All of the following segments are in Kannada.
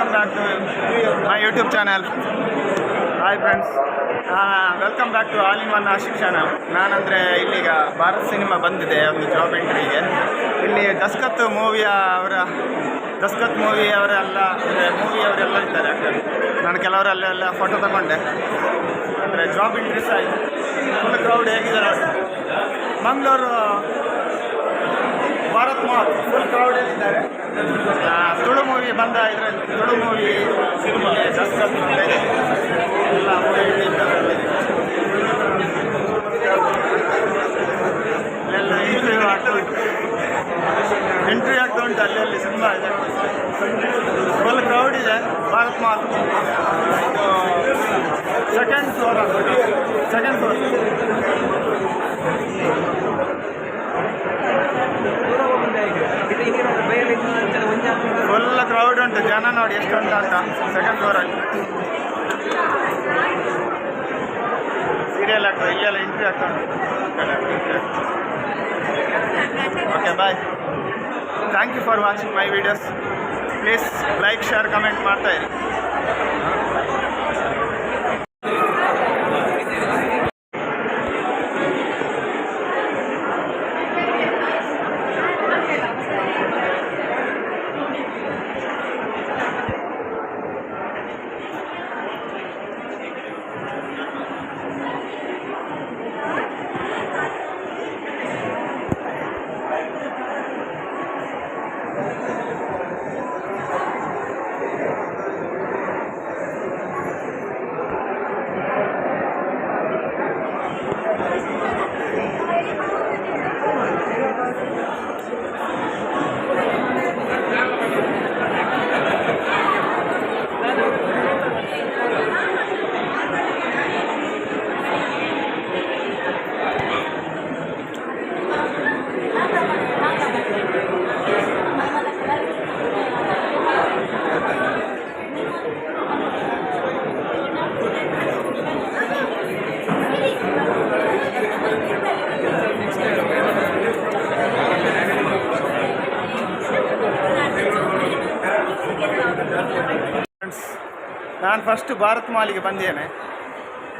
Welcome back to my YouTube channel hi friends welcome back to all in one Ashiq channel ನಾನಂದರೆ ಇಲ್ಲಿಗ ಭಾರತ್ ಸಿನಿಮಾ ಬಂದಿದೆ, ಒಂದು ಜಾಬ್ ಎಂಟ್ರಿಗೆ ಇಲ್ಲಿ ದಸ್ಕತ್ ಮೂವಿಯ ಅವರ, ದಸ್ಕತ್ ಮೂವಿ ಅವರೆಲ್ಲ, ಅಂದರೆ ಮೂವಿ ಅವರೆಲ್ಲ ಇದ್ದಾರೆ. ನಾನು ಕೆಲವರಲ್ಲೆಲ್ಲ ಫೋಟೋ ತಗೊಂಡೆ. ಅಂದರೆ ಜಾಬ್ ಇಂಟ್ರೀಸ್ ಆಯಿತು. ಫುಲ್ ಕ್ರೌಡ್ ಹೇಗಿದ್ದಾರೆ? ಮಂಗಳೂರು, ಭಾರತ್ ಮಾಲ್ ಫುಲ್ ಕ್ರೌಡಲ್ಲಿದ್ದಾರೆ ತುಳು ಮೂವಿ ಬಂದ ಇದರಲ್ಲಿ ತುಳು ಮೂವಿ ಸಿನಿಮಾ ಜಾಸ್ತಿ. ಎಲ್ಲ ಎಲ್ಲ ಇಂಟರ್ವ್ಯೂ ಆಗ್ತಾ ಉಂಟು. ಇಂಟರ್ವ್ಯೂ ಆಗ್ತಾ ಉಂಟು ಅಲ್ಲಿ ಅಲ್ಲಿ ಸಿನಿಮಾ ಇದೆ. ಫುಲ್ ಕ್ರೌಡ್ ಇದೆ. ಭಾರತ್ ಮಾತು ಇದು second floor second floor full ಉಂಟು ಜನ ನೋಡಿ ಎಷ್ಟು ಅಂತ. ಅಂತ ಸೆಕೆಂಡ್ ಫ್ಲೋರಲ್ಲಿ ಸೀರಿಯಲ್ ಆಗ್ತದೆ ಇಲ್ಲೆಲ್ಲ ಇಂಟ್ರಿ ಆಗ್ತದೆ okay bye thank you for watching my videos please like share comment ಮಾಡ್ತಾ ನಾನು ಫಸ್ಟ್ ಭಾರತ್ ಮಾಲಿಗೆ ಬಂದೇನೆ.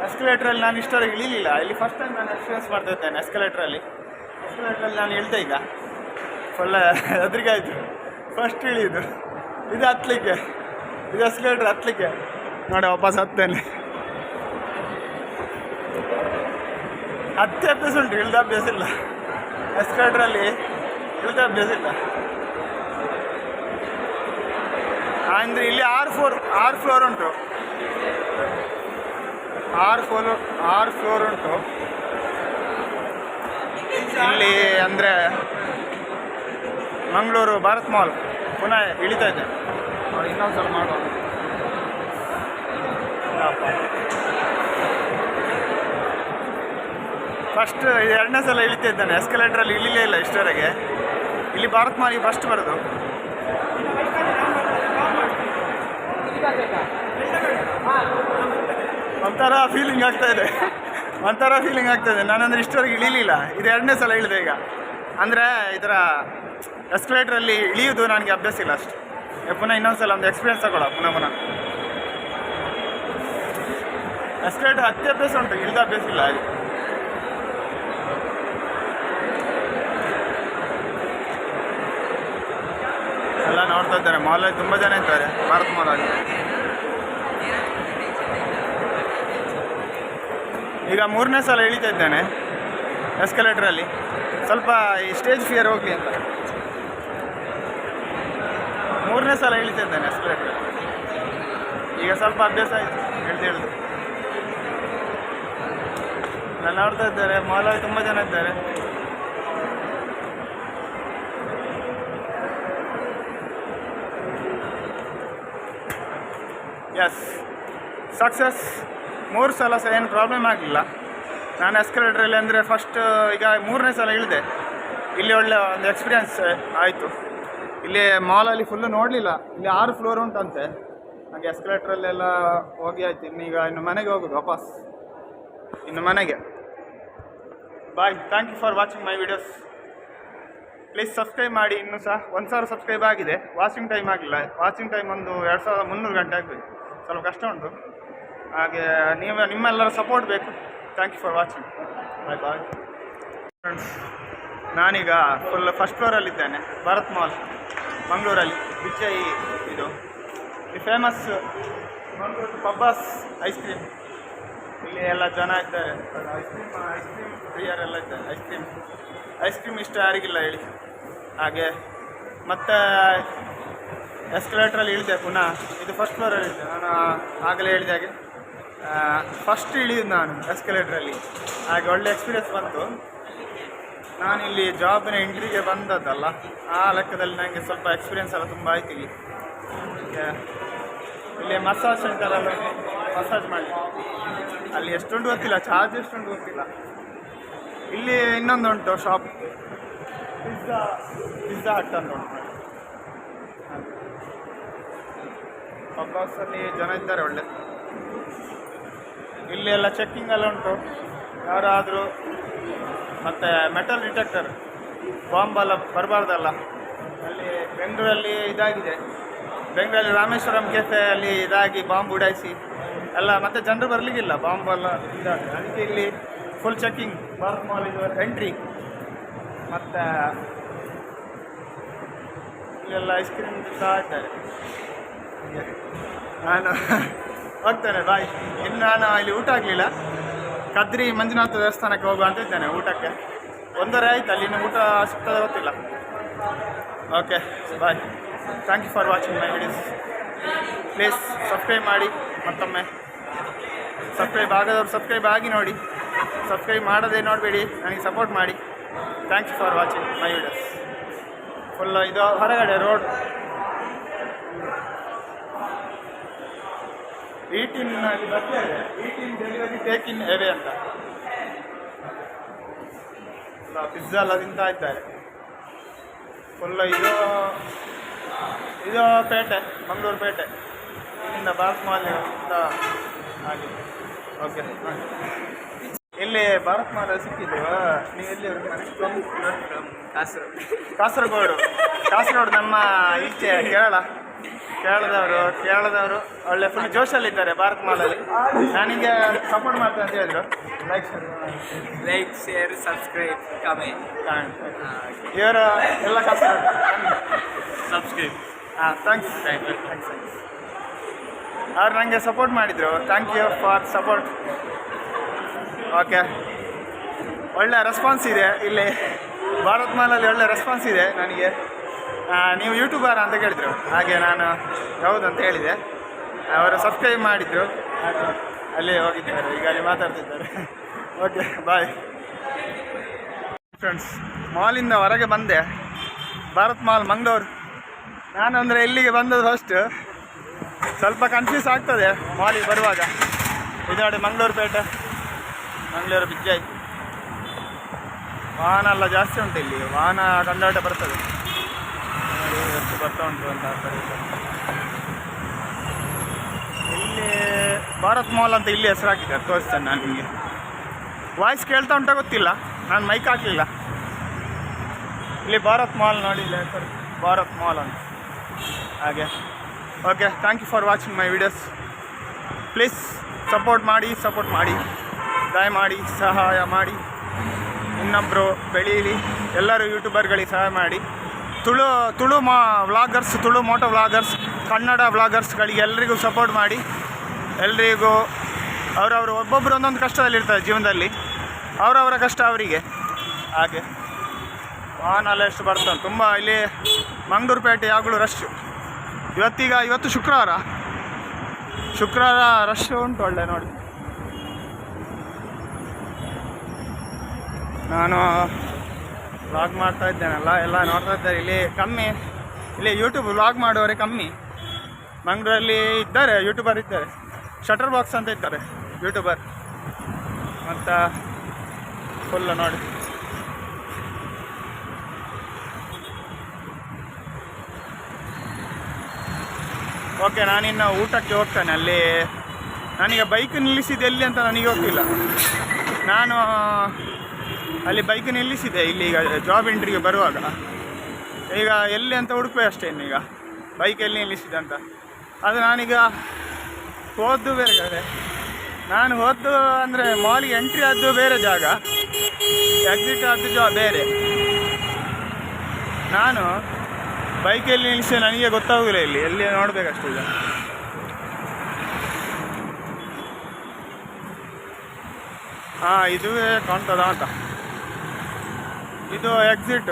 ಎಸ್ಕಲೇಟ್ರಲ್ಲಿ ನಾನು ಇಷ್ಟವರೆಗೆ ಇಳಿಲಿಲ್ಲ ಇಲ್ಲಿ ಫಸ್ಟ್ ಟೈಮ್ ನಾನು ಎಕ್ಸ್ಪೀರಿಯನ್ಸ್ ಮಾಡ್ತಾ ಇದ್ದೇನೆ ಎಸ್ಕಲೇಟ್ರಲ್ಲಿ ಎಸ್ಕಲೇಟ್ರಲ್ಲಿ ನಾನು ಇಳ್ದೆ ಈಗ ಹೆದರಿಕೆ ಆಯಿತು. ಫಸ್ಟ್ ಇಳಿಯುದು. ಇದು ಹತ್ತಲಿಕ್ಕೆ ಇದು ಎಸ್ಕಲೇಟ್ರ್ ಹತ್ತಲಿಕ್ಕೆ ನೋಡಿ, ವಾಪಸ್ ಹತ್ತೇನೆ. ಹತ್ತೆ ಅಭ್ಯಾಸ ಉಂಟು, ಇಳ್ದ ಅಭ್ಯಾಸ ಇಲ್ಲ. ಎಸ್ಕಲೇಟ್ರಲ್ಲಿ ಇಳ್ದ ಅಭ್ಯಾಸ ಇಲ್ಲ. ಅಂದರೆ ಇಲ್ಲಿ ಆರು ಫ್ಲೋರ್ ಆರು ಫ್ಲೋರ್ ಉಂಟು. ಆರು ಫ್ಲೋರ್ ಆರು ಫ್ಲೋರ್ ಉಂಟು. ಇಲ್ಲಿ ಅಂದರೆ ಮಂಗಳೂರು ಭಾರತ್ ಮಾಲ್. ಪುನಃ ಇಳಿತಾ ಇದೆ ಇನ್ನೊಂದು ಸ್ವಲ್ಪ ಮಾಡುವ ಫಸ್ಟ್ ಎರಡನೇ ಸಲ ಇಳಿತಾ ಇದ್ದಾನೆ. ಎಸ್ಕಲೇಟ್ರಲ್ಲಿ ಇಳಿಲೇ ಇಲ್ಲ ಇಷ್ಟವರೆಗೆ ಇಲ್ಲಿ ಭಾರತ್ ಮಾಲಿಗೆ ಫಸ್ಟ್ ಬರೋದು. ಒಂಥರ ಫೀಲಿಂಗ್ ಆಗ್ತಾ ಇದೆ. ಒಂಥರ ಫೀಲಿಂಗ್ ಆಗ್ತಾ ಇದೆ. ನಾನಂದ್ರೆ ಇಷ್ಟವರೆಗೆ ಇಳಿಲಿಲ್ಲ. ಇದು ಎರಡನೇ ಸಲ ಇಳಿದೆ ಈಗ. ಅಂದರೆ ಇದರ ಎಸ್ಕಲೇಟ್ರಲ್ಲಿ ಇಳಿಯೋದು ನನಗೆ ಅಭ್ಯಾಸ ಇಲ್ಲ ಅಷ್ಟು. ಪುನಃ ಇನ್ನೊಂದು ಸಲ ಒಂದು ಎಕ್ಸ್ಪೀರಿಯನ್ಸ್ ತಗೊಳ್ಳ, ಪುನಃ ಪುನಃ. ಎಸ್ಕಲೇಟರ್ ಹತ್ತಿ ಅಭ್ಯಾಸ ಉಂಟು. ಇಳಿದ ಅಭ್ಯಾಸ ಇಲ್ಲ. ನೋಡ್ತಾ ಇದ್ದಾರೆ ಮಾಲಲ್ಲಿ ತುಂಬ ಜನ ಇದ್ದಾರೆ. ಭಾರತ್ ಅಲ್ಲಿ. ಈಗ ಮೂರನೇ ಸಲ ಇಳಿತಾ ಇದ್ದೇನೆ. ಎಸ್ಕಲೇಟ್ರಲ್ಲಿ ಸ್ವಲ್ಪ ಈ ಸ್ಟೇಜ್ ಫಿಯರ್ ಹೋಗಲಿ ಅಂತ. ಮೂರನೇ ಸಲ ಇಳಿತಾ ಇದ್ದೇನೆ ಎಸ್ಕಲೇಟ್ರಲ್ಲಿ ಈಗ ಸ್ವಲ್ಪ ಅಭ್ಯಾಸ ಆಯಿತು. ಇಳ್ದು ಎಲ್ಲ ನೋಡ್ತಾ ಇದ್ದಾರೆ ಮಾಲಲ್ಲಿ ತುಂಬ ಜನ ಇದ್ದಾರೆ. ಎಸ್ ಸಕ್ಸಸ್ ಮೂರು ಸಲ ಸಹ ಏನು ಪ್ರಾಬ್ಲಮ್ ಆಗಲಿಲ್ಲ. ನಾನು ಎಸ್ಕಲೇಟ್ರಲ್ಲಿ ಅಂದರೆ ಫಸ್ಟ್ ಈಗ ಮೂರನೇ ಸಲ ಇಳಿದೆ. ಇಲ್ಲಿ ಒಳ್ಳೆ ಒಂದು ಎಕ್ಸ್ಪೀರಿಯನ್ಸ್ ಆಯಿತು. ಇಲ್ಲಿ ಮಾಲಲ್ಲಿ ಫುಲ್ಲು ನೋಡಲಿಲ್ಲ. ಇಲ್ಲಿ ಆರು ಫ್ಲೋರ್ ಉಂಟಂತೆ. ಹಾಗೆ ಎಸ್ಕಲೇಟ್ರಲ್ಲೆಲ್ಲ ಹೋಗಿ ಆಯ್ತು. ಇನ್ನೀಗ ಇನ್ನು ಮನೆಗೆ ಹೋಗೋದು ವಾಪಸ್. ಇನ್ನು ಮನೆಗೆ. Bye thank you for watching my videos please subscribe ಮಾಡಿ. ಇನ್ನೂ ಸಹ ಒಂದು ಸಾವಿರ ಸಬ್ಸ್ಕ್ರೈಬ್ ಆಗಿದೆ. ವಾಚಿಂಗ್ ಟೈಮ್ ಆಗಿಲ್ಲ ವಾಚಿಂಗ್ ಟೈಮ್ ಒಂದು ಎರಡು ಸಾವಿರದ ಮುನ್ನೂರು ಗಂಟೆ ಆಗಬೇಕು. ಸ್ವಲ್ಪ ಕಷ್ಟ ಉಂಟು. ಹಾಗೆ ನೀವು, ನಿಮ್ಮೆಲ್ಲರ ಸಪೋರ್ಟ್ ಬೇಕು. Thank you for watching bye bye friends ನಾನೀಗ ಫುಲ್ ಫಸ್ಟ್ ಫ್ಲೋರಲ್ಲಿದ್ದೇನೆ ಭಾರತ್ ಮಾಲ್ ಮಂಗಳೂರಲ್ಲಿ ವಿಜಯ್ ಇದು. ಈ famous Mangaluru Pabbas ice cream ಇಲ್ಲಿ ಎಲ್ಲ ಜನ ಇದ್ದಾರೆ. ಐಸ್ ಕ್ರೀಮ್ ಐಸ್ ಕ್ರೀಮ್ ಪ್ರಿಯರ್ ಎಲ್ಲ ಇದ್ದಾರೆ. ಐಸ್ ಕ್ರೀಮ್ ಐಸ್ ಕ್ರೀಮ್ ಇಷ್ಟ ಯಾರಿಗಿಲ್ಲ ಹೇಳಿ. ಹಾಗೆ ಮತ್ತೆ ಎಸ್ಕಲೇಟ್ರಲ್ಲಿ ಇಳಿದೆ, ಪುನಃ ಇದು ಫಸ್ಟ್ ಫ್ಲೋರಲ್ಲಿ ಇಳಿದೆ ನಾನು ಆಗಲೇ ಹೇಳಿದ ಹಾಗೆ ಫಸ್ಟ್ ಇಳಿದು ನಾನು ಎಸ್ಕಲೇಟ್ರಲ್ಲಿ ಹಾಗೆ ಒಳ್ಳೆ ಎಕ್ಸ್ಪೀರಿಯನ್ಸ್ ಬಂತು. ನಾನಿಲ್ಲಿ ಜಾಬಿನ ಇಂಟ್ರಿಗೆ ಬಂದದ್ದಲ್ಲ, ಆ ಲೆಕ್ಕದಲ್ಲಿ ನನಗೆ ಸ್ವಲ್ಪ ಎಕ್ಸ್ಪೀರಿಯನ್ಸ್ ಎಲ್ಲ ತುಂಬ ಆಯ್ತು ಇಲ್ಲಿ. ಇಲ್ಲಿ ಮಸಾಜ್ ಸೆಂಟರ್ ಎಲ್ಲ ಮಸಾಜ್ ಮಾಡಿ ಅಲ್ಲಿ ಎಷ್ಟುಂಟು ಗೊತ್ತಿಲ್ಲ ಚಾರ್ಜ್ ಎಷ್ಟುಂಟು ಗೊತ್ತಿಲ್ಲ. ಇಲ್ಲಿ ಇನ್ನೊಂದು ಉಂಟು ಶಾಪ್ ಪಿಜ್ಜಾ ಪಿಜ್ಜಾ ಹಟ್ ಅಂತ ಉಂಟು ಅಲ್ಲಿ ಜನ ಇದ್ದಾರೆ ಒಳ್ಳೆ. ಇಲ್ಲಿ ಎಲ್ಲ ಚೆಕ್ಕಿಂಗ್ ಎಲ್ಲ ಉಂಟು. ಯಾರಾದರೂ ಮತ್ತು ಮೆಟಲ್ ಡಿಟೆಕ್ಟರ್ ಬಾಂಬ್ ಎಲ್ಲ ಬರಬಾರ್ದಲ್ಲ. ಅಲ್ಲಿ ಬೆಂಗಳೂರಲ್ಲಿ ಇದಾಗಿದೆ. ಬೆಂಗಳೂರಲ್ಲಿ ರಾಮೇಶ್ವರಂ ಕೆಫೆ ಅಲ್ಲಿ ಇದಾಗಿ ಬಾಂಬ್ ಉಡಾಯಿಸಿ. ಎಲ್ಲ ಮತ್ತೆ ಜನರು ಬರಲಿಕ್ಕಿಲ್ಲ ಎಲ್ಲ ಇದಾಗಿದೆ ಅದಕ್ಕೆ ಇಲ್ಲಿ ಫುಲ್ ಚೆಕ್ಕಿಂಗ್ ಭಾರತ್ ಮಾಲ್ ಇದು ಎಂಟ್ರಿ ಮತ್ತು ಇಲ್ಲೆಲ್ಲ ಐಸ್ ಕ್ರೀಮ್ ಇದ್ದಾರೆ. ನಾನು ಹೋಗ್ತೇನೆ ಬಾಯ್ ಇನ್ನು ನಾನು ಇಲ್ಲಿ ಊಟ ಆಗಲಿಲ್ಲ. ಕದ್ರಿ ಮಂಜುನಾಥ ದೇವಸ್ಥಾನಕ್ಕೆ ಹೋಗುವ ಅಂತ ಇದ್ದೇನೆ ಊಟಕ್ಕೆ. ಒಂದೂವರೆ ಆಯ್ತು, ಅಲ್ಲಿ ಊಟ ಸಿಗ್ತದೆ ಗೊತ್ತಿಲ್ಲ. Okay bye thank you for watching my videos please subscribe ಮಾಡಿ, ಮತ್ತೊಮ್ಮೆ. ಸಬ್ಸ್ಕ್ರೈಬ್ ಆಗದವ್ರು ಸಬ್ಸ್ಕ್ರೈಬ್ ಆಗಿ ನೋಡಿ. ಸಬ್ಸ್ಕ್ರೈಬ್ ಮಾಡೋದೇ ನೋಡಬೇಡಿ, ನನಗೆ ಸಪೋರ್ಟ್ ಮಾಡಿ. Thank you for watching my videos full ಇದು ಹೊರಗಡೆ road eat in eat in delivery take in away ಅಂತ. ಪಿಜ್ಜಾ ಎಲ್ಲ ತಿಂತಾ ಇದ್ದಾರೆ. ಫುಲ್ಲು ಇದು ಇದು ಪೇಟೆ ಮಂಗಳೂರು ಪೇಟೆ. ಇಲ್ಲಿಂದ ಭಾರತ್ ಮಾಲ್ ಆಗಿದೆ ಹಾಗೆ. ಓಕೆ ಇಲ್ಲಿ ಭಾರತ್ ಮಾಲ್ ಸಿಕ್ಕಿದ್ದೀವ ನೀವು ಎಲ್ಲಿ ಕಾಸರಗೋಡು. ಕಾಸರಗೋಡು ನಮ್ಮ ಈಚೆ ಕೇರಳ. ಕೇರಳದವರು ಕೇರಳದವರು ಒಳ್ಳೆ ಫುಲ್ ಜೋಶಲ್ಲಿದ್ದಾರೆ ಭಾರತ್ ಮಾಲಲ್ಲಿ. ನನಗೆ ಸಪೋರ್ಟ್ ಮಾಡ್ತೇನೆ ಅಂತ ಹೇಳಿದ್ರು. Like like share subscribe comment ಇವರು ಎಲ್ಲ ಕಷ್ಟ ಸಬ್ಸ್ಕ್ರೈಬ್ ಹಾಂ ಥ್ಯಾಂಕ್ಸ್ ಥ್ಯಾಂಕ್ಸ್ ಅವ್ರು ನನಗೆ ಸಪೋರ್ಟ್ ಮಾಡಿದರು. Thank you for support okay ಒಳ್ಳೆ ರೆಸ್ಪಾನ್ಸ್ ಇದೆ ಇಲ್ಲಿ. ಭಾರತ್ ಮಾಲಲ್ಲಿ ಒಳ್ಳೆ ರೆಸ್ಪಾನ್ಸ್ ಇದೆ ನನಗೆ. ನೀವು ಯೂಟ್ಯೂಬರ್ ಅಂತ ಕೇಳಿದರು. ಹಾಗೆ ನಾನು ಹೌದು ಅಂತ ಹೇಳಿದೆ. ಅವರು ಸಬ್ಸ್ಕ್ರೈಬ್ ಮಾಡಿದರು. ಅಲ್ಲಿ ಹೋಗಿದ್ದಾರೆ. ಈಗ ಅಲ್ಲಿ ಮಾತಾಡ್ತಿದ್ದಾರೆ. ಓಕೆ ಬಾಯ್ ಫ್ರೆಂಡ್ಸ್ ಮಾಲಿಂದ ಹೊರಗೆ ಬಂದೆ. ಭಾರತ್ ಮಾಲ್ ಮಂಗಳೂರು. ನಾನು ಅಂದರೆ ಇಲ್ಲಿಗೆ ಬಂದದ್ದು ಫಸ್ಟ್ ಸ್ವಲ್ಪ ಕನ್ಫ್ಯೂಸ್ ಆಗ್ತದೆ ಮಾಲಿಗೆ ಬರುವಾಗ. ಇದು ನೋಡಿ ಮಂಗಳೂರು ಪೇಟೆ. ಮಂಗಳೂರು ಬಿಜ್ಜಾಯಿ ವಾಹನ ಎಲ್ಲ ಜಾಸ್ತಿ ಉಂಟು ಇಲ್ಲಿ. ವಾಹನ ಕಂದಾಟ ಬರ್ತದೆ. ಬರ್ತಾ ಉಂಟು ಅಂತ. ಇಲ್ಲಿ ಭಾರತ್ ಮಾಲ್ ಅಂತ ಇಲ್ಲಿ ಹೆಸರು ತೋರಿಸ್ತೇನೆ ನಾನು ನಿಮಗೆ. ವಾಯ್ಸ್ ಕೇಳ್ತಾ ಉಂಟ ಗೊತ್ತಿಲ್ಲ, ನಾನು ಮೈಕ್ ಹಾಕಲಿಲ್ಲ. ಇಲ್ಲಿ ಭಾರತ್ ಮಾಲ್ ನೋಡಿ ಇಲ್ಲಿ ಹೆಸರು, ಭಾರತ್ ಮಾಲ್ ಅಂತ. ಹಾಗೆ. Okay thank you for watching my videos please support ಮಾಡಿ ಸಪೋರ್ಟ್ ಮಾಡಿ. ದಯಮಾಡಿ ಸಹಾಯ ಮಾಡಿ. ಇನ್ನೊಬ್ಬರು ಬೆಳೀಲಿ, ಎಲ್ಲರೂ ಯೂಟ್ಯೂಬರ್ಗಳಿಗೆ ಸಹಾಯ ಮಾಡಿ. ತುಳು ತುಳು ಮಾ vloggers, Tulu moto vloggers, Kannada ವ್ಲಾಗರ್ಸ್ಗಳಿಗೆ ಎಲ್ರಿಗೂ ಸಪೋರ್ಟ್ ಮಾಡಿ, ಎಲ್ರಿಗೂ ಅವರವರು ಒಬ್ಬೊಬ್ಬರು ಒಂದೊಂದು ಕಷ್ಟದಲ್ಲಿರ್ತಾರೆ ಜೀವನದಲ್ಲಿ. ಅವರವರ ಕಷ್ಟ ಅವರಿಗೆ. ಹಾಗೆ. ವಾಹನ ಎಷ್ಟು ಬರ್ತಾನೆ ತುಂಬ ಇಲ್ಲಿ ಮಂಗಳೂರು ಪೇಟೆ, ಯಾವಾಗಲೂ ರಶ್ ಇವತ್ತೀಗ, ಇವತ್ತು ಶುಕ್ರವಾರ. ಶುಕ್ರವಾರ ರಶ್ ಉಂಟು, ಒಳ್ಳೆ ನೋಡಿ. ನಾನು ವ್ಲಾಗ್ ಮಾಡ್ತಾ ಇದ್ದೇನಲ್ಲ, ಎಲ್ಲ ನೋಡ್ತಾ ಇದ್ದಾರೆ. ಇಲ್ಲಿ ಕಮ್ಮಿ, ಇಲ್ಲಿ ಯೂಟ್ಯೂಬ್ ವ್ಲಾಗ್ ಮಾಡೋರೆ ಕಮ್ಮಿ. ಮಂಗಳೂರಲ್ಲಿ ಇದ್ದಾರೆ ಯೂಟ್ಯೂಬರ್ ಇದ್ದಾರೆ. ಶಟರ್ ಬಾಕ್ಸ್ ಅಂತ ಇದ್ದಾರೆ ಯೂಟ್ಯೂಬರ್ ಮತ್ತು ಫುಲ್ಲು ನೋಡಿ. ಓಕೆ ನಾನಿನ್ನು ಊಟಕ್ಕೆ ಹೋಗ್ತೇನೆ. ಅಲ್ಲಿ ನನಗೆ ಬೈಕ್ ನಿಲ್ಲಿಸಿದೆ ಎಲ್ಲಿ ಅಂತ ನನಗೆ ಗೊತ್ತಿಲ್ಲ. ನಾನು ಅಲ್ಲಿ ಬೈಕ್ ನಿಲ್ಲಿಸಿದೆ. ಇಲ್ಲಿ ಈಗ ಜಾಬ್ ಎಂಟ್ರಿಗೆ ಬರುವಾಗ. ಈಗ ಎಲ್ಲಿ ಅಂತ ಹುಡುಕ್ಬೇಕು ಅಷ್ಟೇ ಈಗ. ಬೈಕ್ ಎಲ್ಲಿ ನಿಲ್ಲಿಸಿದೆ ಅಂತ. ಅದು ನಾನೀಗ ಹೋದ್ದು ಬೇರೆ ಕಡೆ ನಾನು ಹೋದ್ದು ಅಂದರೆ ಮಾಲಿಗೆ ಎಂಟ್ರಿ ಆದ್ದು ಬೇರೆ ಜಾಗ. ಎಕ್ಸಿಟ್ ಆದ್ದು ಜಾ, ಬೇರೆ. ನಾನು ಬೈಕಲ್ಲಿ ನಿಲ್ಲಿಸಿ ನನಗೆ ಗೊತ್ತಾಗಲಿಲ್ಲ ಇಲ್ಲಿ. ಎಲ್ಲಿ ನೋಡಬೇಕಷ್ಟೇ ಈಗ. ಹಾಂ, ಇದುವೇ ಕಾಣ್ತದ ಅಂತ. ಇದು ಎಕ್ಸಿಟ್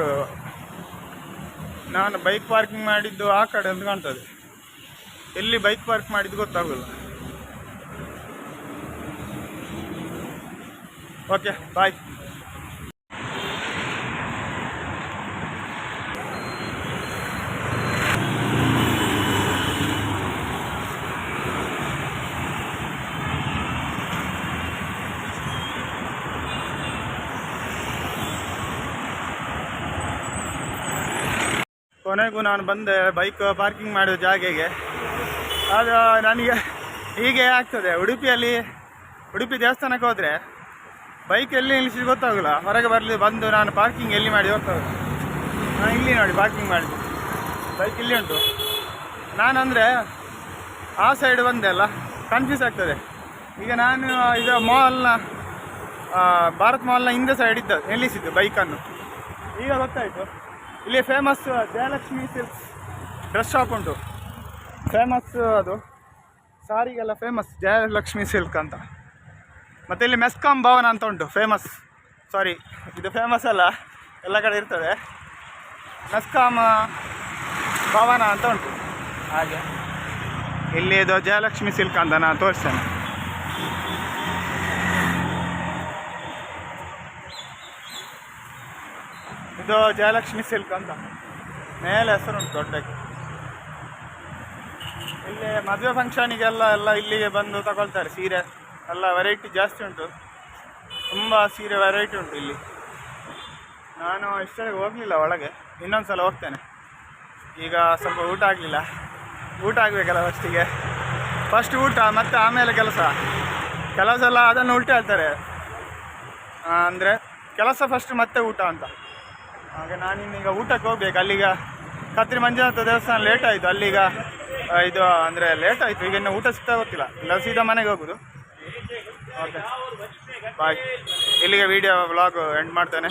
ನಾನು ಬೈಕ್ ಪಾರ್ಕಿಂಗ್ ಮಾಡಿದ್ದು ಆ ಕಡೆ ಅಂತ ಕಾಣ್ತದೆ. ಎಲ್ಲಿ ಬೈಕ್ ಪಾರ್ಕ್ ಮಾಡಿದ್ದು ಗೊತ್ತಾಗಲ್ಲ ಓಕೆ ಬಾಯ್ ಕೊನೆಗೂ ನಾನು ಬಂದೆ ಬೈಕ್ ಪಾರ್ಕಿಂಗ್ ಮಾಡಿದ ಜಾಗೆಗೆ. ಅದು ನನಗೆ ಹೀಗೆ ಆಗ್ತದೆ. ಉಡುಪಿಯಲ್ಲಿ, ಉಡುಪಿ ದೇವಸ್ಥಾನಕ್ಕೆ ಹೋದರೆ ಬೈಕ್ ಎಲ್ಲಿ ನಿಲ್ಲಿಸಿ ಗೊತ್ತಾಗಲ್ಲ ಹೊರಗೆ ಬರಲಿ, ಬಂದು ನಾನು ಪಾರ್ಕಿಂಗ್ ಎಲ್ಲಿ ಮಾಡಿ ಹೋಗ್ತದೆ ನಾನು ಇಲ್ಲಿ ನೋಡಿ ಪಾರ್ಕಿಂಗ್ ಮಾಡಿದೆ ಬೈಕ್ ಇಲ್ಲಿ ಉಂಟು. ನಾನಂದರೆ ಆ ಸೈಡ್ ಬಂದೆ ಅಲ್ಲ. ಕನ್ಫ್ಯೂಸ್ ಆಗ್ತದೆ. ಈಗ ನಾನು ಇದು ಮಾಲ್ನ ಭಾರತ್ ಮಾಲ್ನ ಹಿಂದೆ ಸೈಡ್ ಇದ್ದ, ನಿಲ್ಲಿಸಿದ್ದು ಬೈಕನ್ನು. ಈಗ ಗೊತ್ತಾಯಿತು. ಇಲ್ಲಿ famous Jayalakshmi silks dress shop ಉಂಟು. ಫೇಮಸ್ ಅದು. ಸಾರಿಗೆಲ್ಲ ಫೇಮಸ್ ಜಯಲಕ್ಷ್ಮಿ ಸಿಲ್ಕ್ ಅಂತ. ಮತ್ತು ಇಲ್ಲಿ ಮೆಸ್ಕಾಂ ಭವನ ಅಂತ ಉಂಟು ಫೇಮಸ್ ಸಾರಿ ಇದು ಫೇಮಸ್ ಅಲ್ಲ, ಎಲ್ಲ ಕಡೆ ಇರ್ತದೆ. ಮೆಸ್ಕಾಂ ಭವನ ಅಂತ ಉಂಟು. ಹಾಗೆ. ಇಲ್ಲಿ ಇದು ಜಯಲಕ್ಷ್ಮಿ ಸಿಲ್ಕ್ ಅಂತ ನಾನು ತೋರಿಸ್ತೇನೆ. ಇದು ಜಯಲಕ್ಷ್ಮಿ ಸಿಲ್ಕ್ ಅಂತ. ಮೇಲೆ ಹೆಸರುಂಟು ದೊಡ್ಡಕ್ಕೆ. ಇಲ್ಲಿ ಮದುವೆ ಫಂಕ್ಷನಿಗೆಲ್ಲ ಎಲ್ಲ ಇಲ್ಲಿಗೆ ಬಂದು ತಗೊಳ್ತಾರೆ ಸೀರೆ. ಎಲ್ಲ ವೆರೈಟಿ ಜಾಸ್ತಿ ಉಂಟು. ತುಂಬ ಸೀರೆ ವೆರೈಟಿ ಉಂಟು ಇಲ್ಲಿ. ನಾನು ಇಷ್ಟೇ ಹೋಗಲಿಲ್ಲ ಒಳಗೆ. ಇನ್ನೊಂದು ಸಲ ಹೋಗ್ತೇನೆ. ಈಗ ಸ್ವಲ್ಪ ಊಟ ಆಗಲಿಲ್ಲ. ಊಟ ಆಗಬೇಕಲ್ಲ ಫಸ್ಟಿಗೆ ಫಸ್ಟ್ ಊಟ, ಮತ್ತು ಆಮೇಲೆ ಕೆಲಸ. ಕೆಲಸ ಎಲ್ಲ ಅದನ್ನು ಉಲ್ಟೆ ಹೇಳ್ತಾರೆ. ಅಂದರೆ ಕೆಲಸ ಫಸ್ಟ್ ಮತ್ತೆ ಊಟ ಅಂತ. ಹಾಗೆ ನಾನಿನ್ನೀಗ ಊಟಕ್ಕೆ ಹೋಗ್ಬೇಕು. ಅಲ್ಲಿಗ ಕತ್ರಿ ಮಂಜುನಾಥ ದೇವಸ್ಥಾನ ಲೇಟ್ ಆಯಿತು. ಅಲ್ಲಿಗ ಇದು ಅಂದರೆ ಲೇಟ್ ಆಯಿತು. ಈಗ ಇನ್ನು ಊಟ ಸಿಗ್ತಾ ಗೊತ್ತಿಲ್ಲ. ಇಲ್ಲ, ಸೀದಾ ಮನೆಗೆ ಹೋಗೋದು. ಓಕೆ ಬಾಯ್ ಇಲ್ಲಿಗೆ ವಿಡಿಯೋ ವ್ಲಾಗ್ ಎಂಡ್ ಮಾಡ್ತೇನೆ.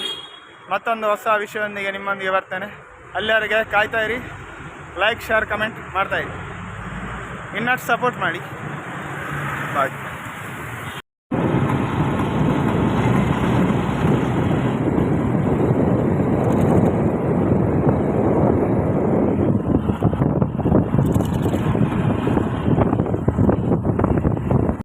ಮತ್ತೊಂದು ಹೊಸ ವಿಷಯದೊಂದಿಗೆ ನಿಮ್ಮೊಂದಿಗೆ ಬರ್ತೇನೆ. ಅಲ್ಲಿವರೆಗೆ ಕಾಯ್ತಾ ಇರಿ. ಲೈಕ್ ಶೇರ್ ಕಮೆಂಟ್ ಇರಿ. ಇನ್ನಷ್ಟು ಸಪೋರ್ಟ್ ಮಾಡಿ. ಬಾಯ್